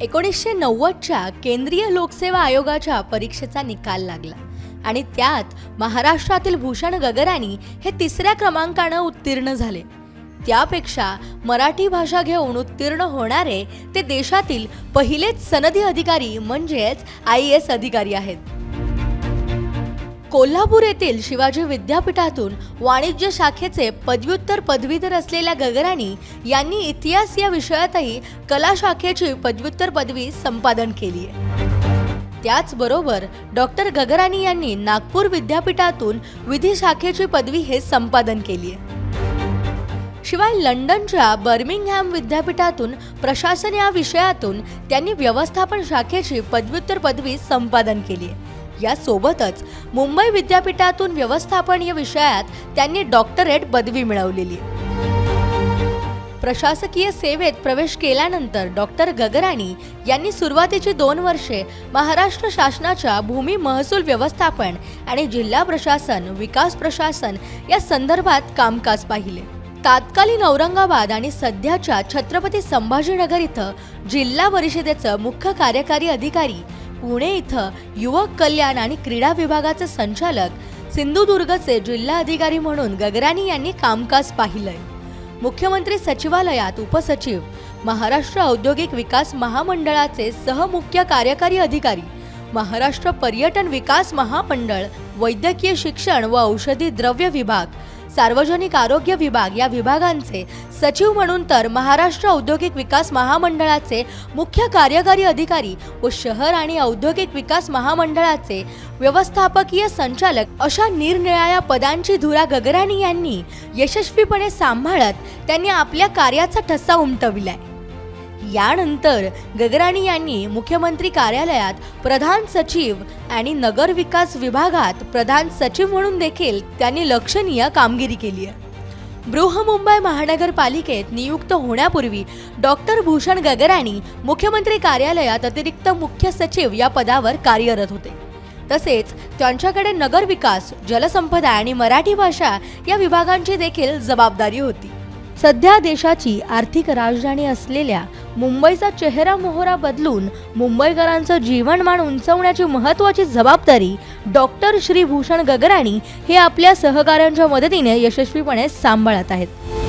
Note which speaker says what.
Speaker 1: एकोणीसशे नव्वदच्या केंद्रीय लोकसेवा आयोगाच्या परीक्षेचा निकाल लागला. आणि त्यात महाराष्ट्रातील भूषण गगरानी हे तिसऱ्या क्रमांकानं उत्तीर्ण झाले. त्यापेक्षा मराठी भाषा घेऊन उत्तीर्ण होणारे ते देशातील पहिलेच सनदी अधिकारी म्हणजेच आय एस अधिकारी आहेत. कोल्हापूर येथील शिवाजी विद्यापीठातून वाणिज्य शाखेचे पदव्युत्तर पदवीधर असलेल्या गगराणी यांनी इतिहास या विषयातही कला शाखेची पदव्युत्तर पदवी संपादन केली आहे. त्याचबरोबर डॉक्टर गगराणी यांनी नागपूर विद्यापीठातून विधी शाखेची पदवी हे संपादन केली आहे. शिवाय लंडनच्या बर्मिंगहॅम विद्यापीठातून प्रशासन या विषयातून त्यांनी व्यवस्थापन शाखेची पदव्युत्तर पदवी संपादन केली आहे. यासोबतच मुंबई विद्यापीठातून व्यवस्थापन या विषयात त्यांनी डॉक्टरेट पदवी मिळवलेली. प्रशासकीय सेवेत प्रवेश केल्यानंतर डॉक्टर गगराणी यांनी सुरुवातीची दोन वर्षे महाराष्ट्र शासनाच्या भूमी महसूल व्यवस्थापन आणि जिल्हा प्रशासन विकास प्रशासन या संदर्भात कामकाज पाहिले. तात्कालीन औरंगाबाद आणि सध्याच्या छत्रपती संभाजीनगर इथं जिल्हा परिषदेचं मुख्य कार्यकारी अधिकारी पुणे इथं युवक कल्याण आणि क्रीडा विभागाचे संचालक सिंधुदुर्गचे जिल्हा अधिकारी म्हणून गगराणी यांनी कामकाज पाहिलंय. मुख्यमंत्री सचिवालयात उपसचिव महाराष्ट्र औद्योगिक विकास महामंडळाचे सहमुख्य कार्यकारी अधिकारी महाराष्ट्र पर्यटन विकास महामंडळ वैद्यकीय शिक्षण व औषधी द्रव्य विभाग सार्वजनिक आरोग्य विभाग या विभागांचे सचिव म्हणून तर महाराष्ट्र औद्योगिक विकास महामंडळाचे मुख्य कार्यकारी अधिकारी व शहर आणि औद्योगिक विकास महामंडळाचे व्यवस्थापकीय संचालक अशा निरनिराळ्या पदांची धुरा गगराणी यांनी यशस्वीपणे सांभाळत त्यांनी आपल्या कार्याचा ठसा उमटविलाय. यानंतर गगराणी यांनी मुख्यमंत्री कार्यालयात प्रधान सचिव आणि नगर विकास विभागात प्रधान सचिव म्हणून देखील त्यांनी लक्षणीय कामगिरी केली आहे. बृहमुंबई महानगरपालिकेत नियुक्त होण्यापूर्वी डॉक्टर भूषण गगराणी मुख्यमंत्री कार्यालयात अतिरिक्त मुख्य सचिव या पदावर कार्यरत होते. तसेच त्यांच्याकडे नगर विकास जलसंपदा आणि मराठी भाषा या विभागांची देखील जबाबदारी होती. सध्या देशाची आर्थिक राजधानी असलेल्या मुंबईचा चेहरा मोहरा बदलून मुंबईकरांचं जीवनमान उंचवण्याची महत्त्वाची जबाबदारी डॉक्टर श्री भूषण गगराणी हे आपल्या सहकाऱ्यांच्या मदतीने यशस्वीपणे सांभाळत आहेत.